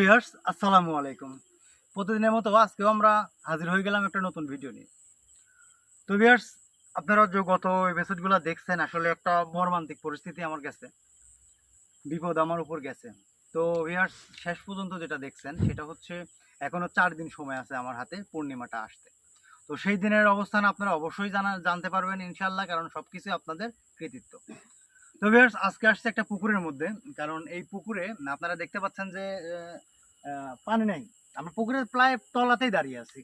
Viewers আসসালামু আলাইকুম। প্রতিদিনের মতো আজকেও আমরা হাজির হয়ে গেলাম একটা নতুন ভিডিও নিয়ে। তো ভিউয়ার্স আপনারা যে গত এপিসোডগুলো দেখছেন, আসলে একটা মর্মান্তিক পরিস্থিতি আমার গেছে বিপদ আমার উপর গেছে। তো ভিউয়ার্স শেষ পর্যন্ত যেটা দেখছেন, সেটা হচ্ছে এখনও চার দিন সময় আছে আমার হাতে পূর্ণিমাটা আসতে। তো সেই দিনের অবস্থান আপনারা অবশ্যই জানা জানতে পারবেন ইনশাল্লাহ কারণ সব কিছুই আপনাদের কৃতিত্ব। তো ভিউয়ার্স আজকে আসছে একটা পুকুরের মধ্যে, কারণ এই পুকুরে আপনারা দেখতে পাচ্ছেন যে পানি নাই। আমরা পুকুরের প্রায় তলাতেই দাঁড়িয়ে আছি।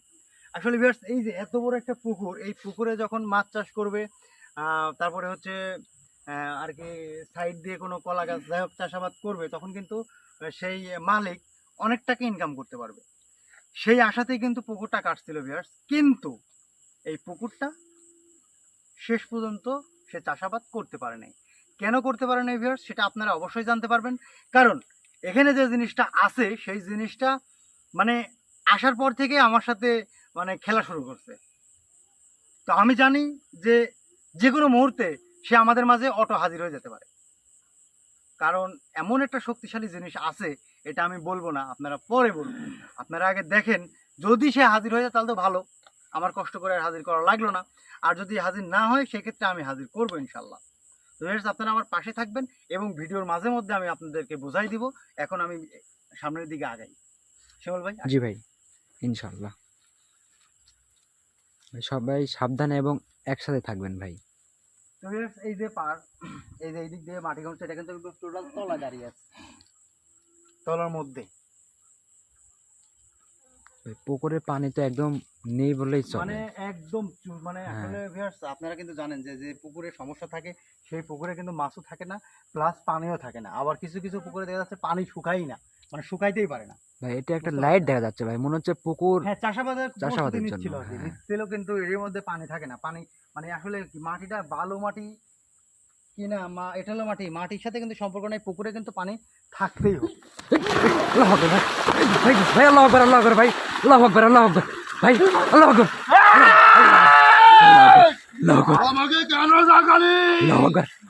আসলে ভিউয়ার্স এই যে এত বড় একটা পুকুর, এই পুকুরে যখন মাছ চাষ করবে তারপরে হচ্ছে আর কি সাইড দিয়ে কোনো কলা গাছ, যাই হোক চাষাবাদ করবে, তখন কিন্তু সেই মালিক অনেক টাকা ইনকাম করতে পারবে। সেই আশাতেই কিন্তু পুকুরটা কাটছিল ভিউয়ার্স কিন্তু এই পুকুরটা শেষ পর্যন্ত সে চাষাবাদ করতে পারে নাই কেন করতে পারেন নাই ভিউয়ার্স সেটা আপনারা অবশ্যই জানতে পারবেন। কারণ, এখানে যে জিনিসটা আছে, সেই জিনিসটা মানে আসার পর থেকে আমার সাথে মানে খেলা শুরু করছে। তো আমি জানি যে যে কোনো মুহূর্তে সে আমাদের মাঝে অটো হাজির হয়ে যেতে পারে। কারণ, এমন একটা শক্তিশালী জিনিস আছে, এটা আমি বলব না, আপনারা পরে বলবেন আপনারা আগে দেখেন, যদি সে হাজির হয়ে যায়, তাহলে তো ভালো। আমার কষ্ট করে হাজির করা লাগল না। আর যদি হাজির না হয়, সেক্ষেত্রে আমি হাজির করব ইনশাল্লাহ। তো আপনারা আমার পাশে থাকবেন এবং ভিডিওর মাঝে মধ্যে আমি আপনাদেরকে বোঝাই দিব। এখন আমি সামনের দিকে আগাই। শিমল ভাই জি ভাই ইনশাল্লাহ সবাই সাবধানে এবং একসাথে থাকবেন ভাই। তো এই যে পার এই যে এই দিক দিয়ে মাটি ঘুমছে এটা কিন্তু টোটাল তলা দাঁড়িয়ে আছে। তলার মধ্যে। পুকুরের পানি তো একদম নেই বললেই মানে একদম মানে হ্যাঁ। আসলে ভিউয়ার্স আপনারা কিন্তু জানেন যে যে পুকুরে সমস্যা থাকে সেই পুকুরে কিন্তু মাছও থাকে না প্লাস পানিও থাকে না আবার কিছু কিছু পুকুরে দেখা যাচ্ছে পানি শুকাই না মানে শুকাইতেই পারে না ভাই এটা একটা লাইট দেখা যাচ্ছে ভাই মনে হচ্ছে পুকুর হ্যাঁ চাষাবাদের চাষাবাদের জন্য, কি। হ্যাঁ। কিন্তু এর মধ্যে পানি থাকে না পানি মানে আসলে মাটিটা বালু মাটি কি না, মা এটালো মাটি। মাটির সাথে কিন্তু সম্পর্ক নাই, পুকুরে কিন্তু পানি থাকতেই হবে। ভাই। আল্লাহ আকবার আল্লাহ আকবার, ভাই। আল্লাহ আকবার আল্লাহ আকবার, ভাই। আল্লাহ আকবার।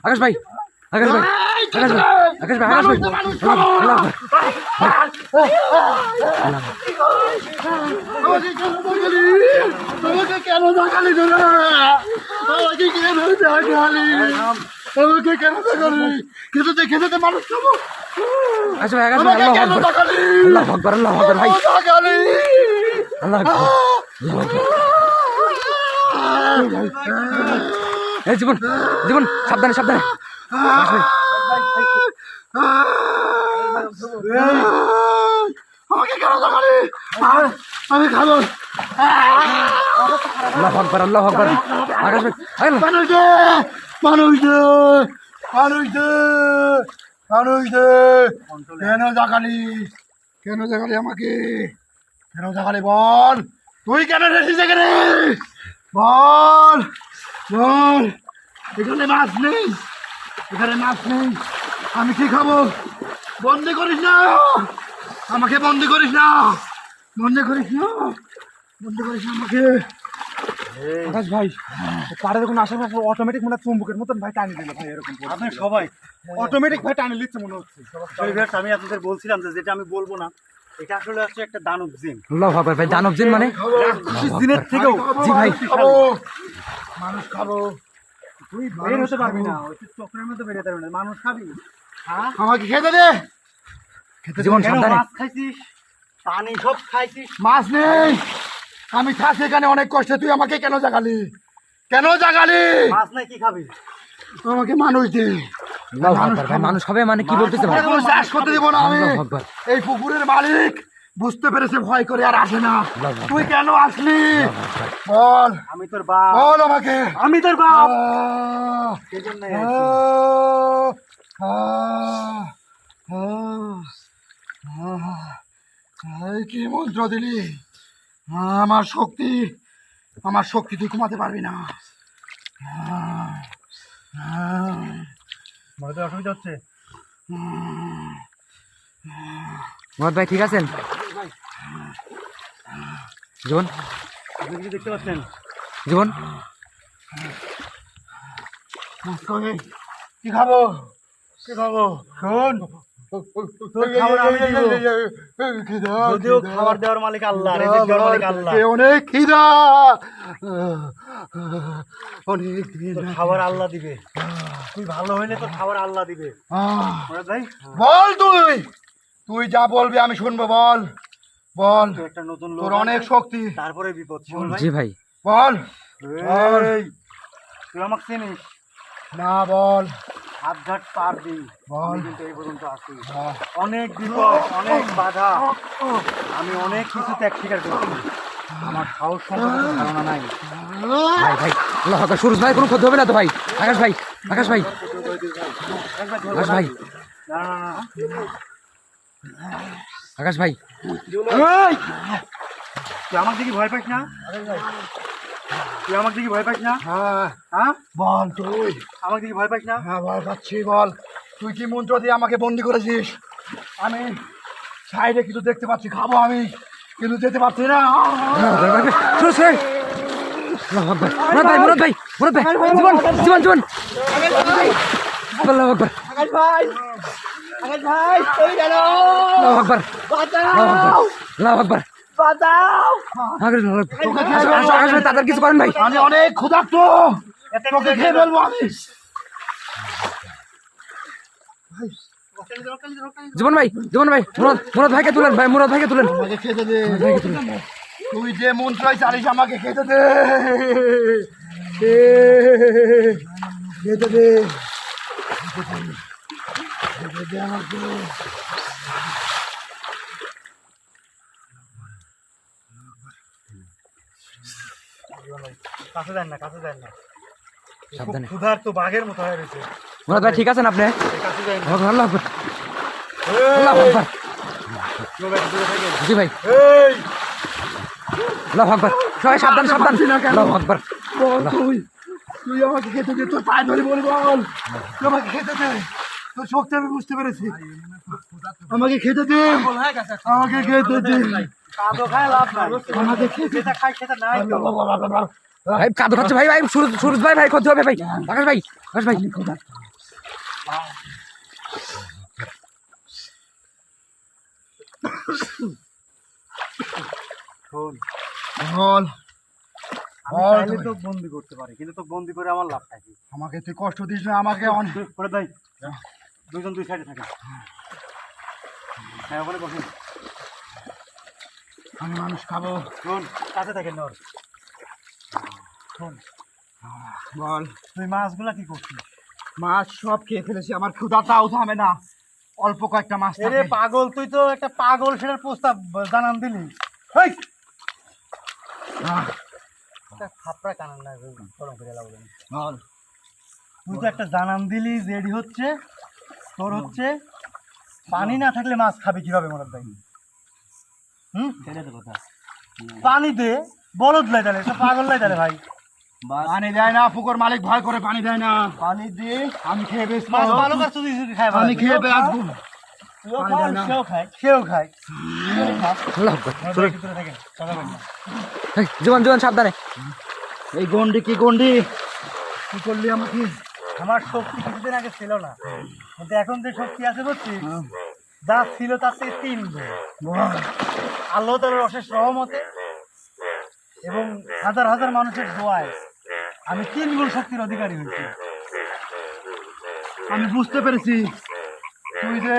আকাশ ভাই আকাশ ভাই আকাশ ভাই আকাশ ভাই আকাশ ভাই। আল্লাহ আকবার কেন কেন আমাকে কেন খেতে খেতে মানুষ খাব? ভাই আল্লাহ আল্লাহ আকবার আল্লাহ আকবার ভাই। আল্লাহ এই জীবন জীবন সাবধানে সাবধানে। আমাকে কেন আমি খাব আল্লাহ আকবার আল্লাহ আকবার। আকাশ মানুষ মানুষ মানুষ মানুষ কেন জাগালি? কেন জাগালি আমাকে? কেন জাগালি বল? তুই কেন রেসি জায়গারে বল বল। এখানে মাছ নেই, এখানে মাছ নেই। আমি কি খাব? বন্দি করিস না। আমাকে বন্দি করিস না। বন্দি করিস না। বন্দি করিস না আমাকে। আকাশ ভাই পাড়ে দেখুন আশেপাশে অটোমেটিক মনে হয় চুম্বকের মতন ভাই টানি দিল ভাই এরকম আপনার সবাই অটোমেটিক ভাই টানি লিখছে মনে হচ্ছে। আমি আপনাদের বলছিলাম যে যেটা আমি বলব না এটা আসলে হচ্ছে একটা দানব জিন। আল্লাহ আকবার ভাই দানব জিন মানে? জিনের থেকেও জি ভাই মানুষ খাব। তুই বের হতে পারবি না ওই চক্রের মধ্যে বেরোতে পারবি না মানুষ খাবি। হ্যাঁ? আমাকে খেতে দে। জীবন সাবধানে মাছ খাইছিস? পানি সব খাইছিস। মাছ নেই। আমি থাকি এখানে অনেক কষ্টে তুই আমাকে কেন জাগালি? কেন জাগালি? মাছ নাই কি খাবি? আমাকে মানুষ দে। মানুষ হবে মানে কি বলতেছে ভাই? চাষ করতে দেবো না আমি। এই পুকুরের মালিক বুঝতে পেরেছে ভয় করে আর আসে না। তুই কেন আসলি? বল। আমি তোর বাপ। বল আমাকে। আমি তোর বাপ। কি মন্ত্র দিলি? আমার শক্তি আমার শক্তি তুই কমাতে পারবি না। আহ, আহ, তো অসুবিধা হচ্ছে? মোহাম্মদ ভাই ঠিক আছেন? জীবন? আপনি দেখতে পাচ্ছেন? জীবন? কি খাব? কি খাব? শোন। খাবার যদিও খাবার দেওয়ার মালিক আল্লাহ দেওয়ার মালিক আল্লাহ। অনেক খিদা। অনেক খাবার আল্লাহ দিবে। তুই ভালো হইলে তোর খাবার আল্লাহ দিবে। ভাই বল তুই। তুই যা বলবি আমি শুনব বল। বল। একটা নতুন লোক অনেক শক্তি। তারপরে বিপদ ভাই। জি ভাই। বল। তুই আমাকে চিনিস? না বল। হাত ঘাট পার দিই। কিন্তু এই পর্যন্ত বল। অনেক বিপদ অনেক বাধা। আমি অনেক কিছু ত্যাগ স্বীকার করছি। আমার সাহস সম্পর্কে ধারণা নাই। ভাই ভাই আল্লাহ সুরজ ভাই কোনো ক্ষতি হবে না তো ভাই। আকাশ ভাই আকাশ ভাই। আকাশ ভাই। আকাশ ভাই। আমার দিকে ভয় পাস না? তুই আমার দিকে ভয় পাস না? হ্যাঁ। হ্যাঁ? বল তুই। আমার দিকে ভয় পাস না? হ্যাঁ বল পাচ্ছি বল। তুই কি মন্ত্র দিয়ে আমাকে বন্দি করেছিস? আমি সাইডে কিছু দেখতে পাচ্ছি খাব আমি। কিন্তু যেতে পারছি না। সুরজ ভাই মুরাদ ভাই মুরাদ ভাই জীবন জীবন জীবন। আল্লাহ আকবার। আকাশ ভাই। আকাশ ভাই। আল্লাহ আকবার। আল্লাহ আকবার। তাদের কিছু করেন ভাই আমি অনেক ক্ষুধার্ত। তোকে খেয়ে ফেলব আমি। জীবন ভাই জীবন ভাই মুরাদ মুরাদ ভাইকে তুলেন ভাই মুরাদ ভাইকে তুলেন। আমাকে খেতে দে। তুই যে মন্ত্রই চালিস আমাকে খেতে দে। খেতে দে। খেতে দে আমাকে। কাছে দেন না কাছে দেন না। সাবধানে। ক্ষুধার তো বাঘের মতো হয়ে রয়েছে। মুরাদ ভাই ঠিক আছেন আপনি? কাছে দেন আল্লাহ আকবার আল্লাহ আকবার জি ভাই। আল্লাহ আকবার সবাই সাবধান সাবধান। আল্লাহ আকবার তুই। তুই আমাকে খেতে দে তোর পায়ে ধরে বলি তুই আমাকে খেতে দে। তোর শক্তি আমি বুঝতে পেরেছি। আমাকে খেতে দে। আমাকে খেতে দে। কাদো খায় লাভ নাই। আমাকে খেতে খাই সেটা নাই। তো। ভাই কাদু খাচ্ছে ভাই ভাই সুরজ সুরজ ভাই ভাই ক্ষতি হবে ভাই। আকাশ ভাই আকাশ ভাই। বল। আমি বল চাইলে তুই। তো বন্দি করতে পারি কিন্তু তো বন্দি করে আমার লাভ থাকে আমাকে তুই কষ্ট দিস না আমাকে অনেক করে দেয় দুজন দুই সাইডে থাকে। হ্যাঁ ওখানে বসুন। আমি মানুষ খাব। কাছে থাকেন বল। তুই মাছগুলা কি করছিস? মাছ সব খেয়ে ফেলেছি আমার থামে না। অল্প কয়েকটা মাছ পাগল তুই তো একটা পাগল সেটার প্রস্তাব জানান দিলি। হেই! খাপড়া কানান না গরম করে লাগবে বল। তুই তো একটা জানান দিলি রেডি হচ্ছে তোর হচ্ছে। পানি না থাকলে মাছ খাবে কীভাবে মনে ভাই হুম? সেটাই তো কথা। পানি দে বলদ লাই তাহলে পাগল লাই তাহলে ভাই। পানি দেয় না পুকুর মালিক ভয় করে পানি দেয় না। পানি দিয়ে আমি খেয়ে বেশ মাছ ভালো কাজ তুই যদি খায় আমি খেয়ে না। এই, জীবন জীবন সাবধানে। এই গন্ডি কি গন্ডি? কি করলি আমাকে? আমার শক্তি কিছুদিন আগে ছিল না। কিন্তু এখন যে শক্তি আছে বুঝছিস? যা ছিল তার থেকে তিন আল্লাহ তালার অশেষ রহমতে এবং হাজার হাজার মানুষের দোয়ায় আমি তিন গুণ শক্তির অধিকারী হয়েছি। আমি বুঝতে পেরেছি তুই যে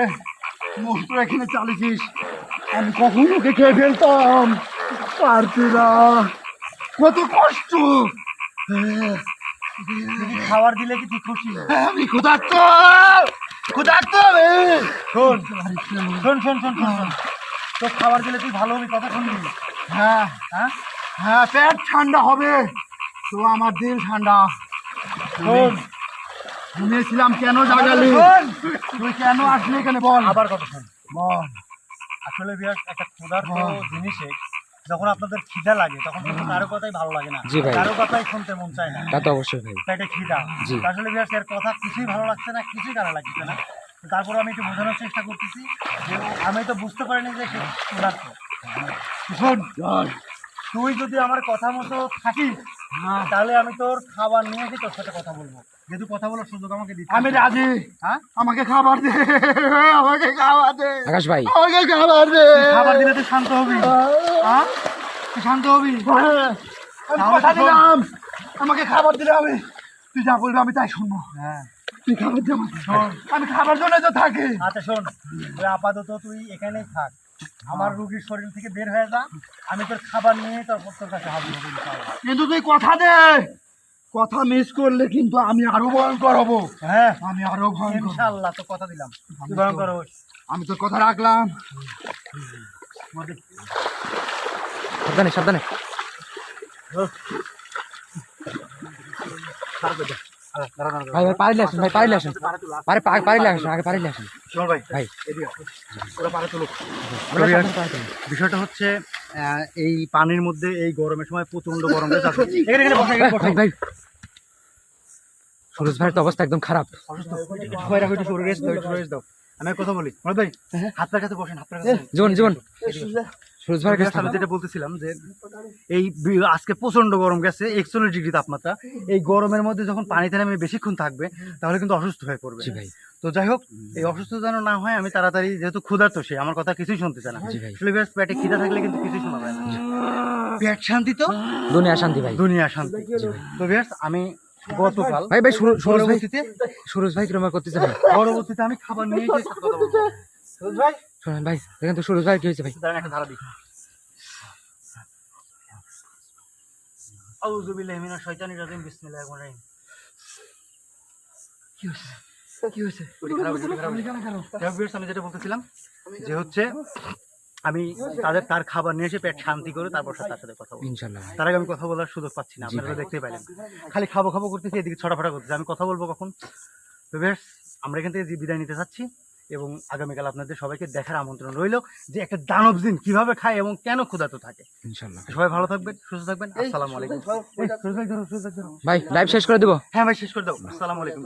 মস্ত এখানে চালিয়েছিস আমি কখন ওকে খেয়ে ফেলতাম। পারছি না। কত কষ্ট। হ্যাঁ, খাবার দিলে কি তুই খুশি? আমি ক্ষুধার্ত। ক্ষুধার্ত শোন শোন শোন শোন শোন। তোর খাবার দিলে তুই ভালো হবি কথা শুনবি হ্যাঁ। হ্যাঁ? হ্যাঁ পেট ঠান্ডা হবে। তো আমার দিল ঠান্ডা। ঘুমিয়েছিলাম কেন জাগালি? তুই কেন আসলি এখানে বল? আবার কথা শোন। বল। আসলে বিরাট একটা ক্ষুধার্ত জিনিসে যখন আপনাদের খিদা লাগে তখন কিন্তু কারও কথাই ভালো লাগে না। কারও কথাই শুনতে মন চায় না। তা তো অবশ্যই ভাই। পেটে খিদা। আসলে বিরাট এর কথা কিছুই ভালো লাগছে না কিছুই ভালো লাগছে না। তারপরে আমি একটু বোঝানোর চেষ্টা করতেছি যে আমি তো বুঝতে পারিনি যে ক্ষুধার্ত। শোন। তুই যদি আমার কথা মতো থাকিস তাহলে আমি তোর খাবার নিয়ে এসে তোর সাথে কথা বলব। যেহেতু কথা বলার সুযোগ আমাকে দিচ্ছি আমি রাজি। হ্যাঁ? আমাকে খাবার দে আমাকে খাবার দে। আকাশ ভাই। আমাকে খাবার দে। খাবার দিলে তুই শান্ত হবি। হ্যাঁ? তুই শান্ত হবি? হ্যাঁ, আমি কথা দিলাম। আমাকে খাবার দিলে আমি তুই যা বলবি আমি তাই শুনব। হ্যাঁ। তুই খাবার দে আমি খাবার জন্য তো থাকি। আচ্ছা শোন। আপাতত তুই এখানেই থাক। আমার রুগীর শরীর থেকে বের হয়ে যা আমি তোর খাবার নিয়ে তোর তোর কাছে হাজির হব কিন্তু তুই কথা দে। কথা মিস করলে কিন্তু আমি আরও ভয়ঙ্কর হব। হ্যাঁ। আমি আরও ভয়ঙ্কর ইনশাআল্লাহ তো কথা দিলাম। ভয়ঙ্কর হোস আমি তোর কথা রাখলাম। সাবধানে সাবধানে। ভাই ভাই পারিলে আসেন ভাই পারিলে আসেন। পারে পারিলে আসেন আগে পারিলে আসেন। ভাই। ভাই। ওরা। বিষয়টা হচ্ছে এই পানির মধ্যে এই গরমের সময় প্রচণ্ড গরম। হয়ে সুরজ ভাইয়ের তো অবস্থা একদম খারাপ। আমি কথা বলি। ভাই হাত পায়ের কাছে বসেন হাত পায়ের কাছে জীবন জীবন। সুরজ যেটা বলতেছিলাম যে এই আজকে প্রচণ্ড গরম গেছে একচল্লিশ ডিগ্রি তাপমাত্রা। এই গরমের মধ্যে যখন পানিতে নামে বেশিক্ষণ থাকবে তাহলে কিন্তু অসুস্থ হয়ে পড়বে। ভাই। তো যাই হোক এই অসুস্থ যেন না হয় আমি তাড়াতাড়ি যেহেতু ক্ষুধার্ত সে আমার কথা কিছুই শুনতে চায় না। খিদা থাকলে কিন্তু কিছুই শোনা যায় না। পেট শান্তি তো? দুনিয়া শান্তি ভাই। দুনিয়া শান্তি। তো বেশ আমি গতকাল ভাই ভাই সুরজ ভাই পরবর্তীতে সুরজ ভাই করতেছে ভাই। পরবর্তীতে আমি খাবার নিয়ে এসে কথা বলব। সুরজ ভাই ভাই দেখেন তো ভাই কি হয়েছে ভাই? দাঁড়ান একটা ধারা দিই। আউযু বিল্লাহি মিনাশ শাইতানির রাজিম বিসমিল্লাহির রহমানির রহিম। কি হয়েছে? কি হয়েছে? ওটি খারাপ হয়েছে, ওটি খারাপ হয়েছে। যাই হোক, viewers, আমি যেটা বলতেছিলাম যে হচ্ছে আমি তাদের তার খাবার নিয়ে এসে পেট শান্তি করে তারপর সাথে তার সাথে কথা বলব। তার আগে আমি কথা বলার সুযোগ পাচ্ছি না আপনারা তো দেখতেই পাইলেন। খালি খাব খাব করতেছি এদিকে ছটাফটা করতেছি। আমি কথা বলব কখন? তো বেশ আমরা এখান থেকে যে বিদায় নিতে চাচ্ছি এবং আগামীকাল আপনাদের সবাইকে দেখার আমন্ত্রণ রইল যে একটা দানব দিন কীভাবে খায় এবং কেন ক্ষুধাত থাকে। সবাই ভালো থাকবেন সুস্থ থাকবেন। আসসালামু আলাইকুম। ভাই লাইভ শেষ করে দেবো? হ্যাঁ ভাই শেষ করে দাও আসসালামু আলাইকুম।